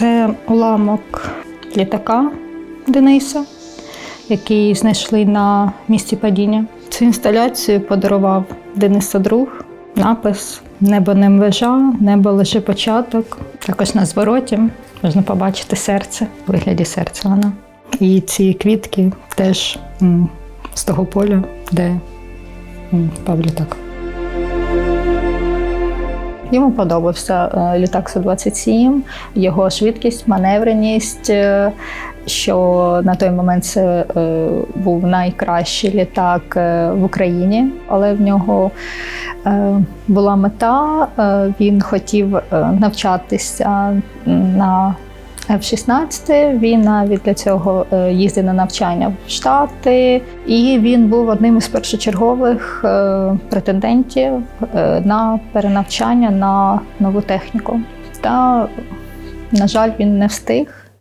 Це уламок літака Дениса, який знайшли на місці падіння. Цю інсталяцію подарував Дениса друг. Напис Небо не межа, небо лише початок. Також на звороті можна побачити серце, в вигляді серця вона. І ці квітки теж з того поля, де м, впав літак. Йому подобався е, літак Су-27, його швидкість, маневреність, е, що на той момент це е, був найкращий літак в Україні, але в нього була мета, він хотів навчатися на F-16. Він навіть для цього е, їздив на навчання в Штати, і він був одним із першочергових е, претендентів е, на перенавчання на нову техніку. Та, на жаль, він не встиг.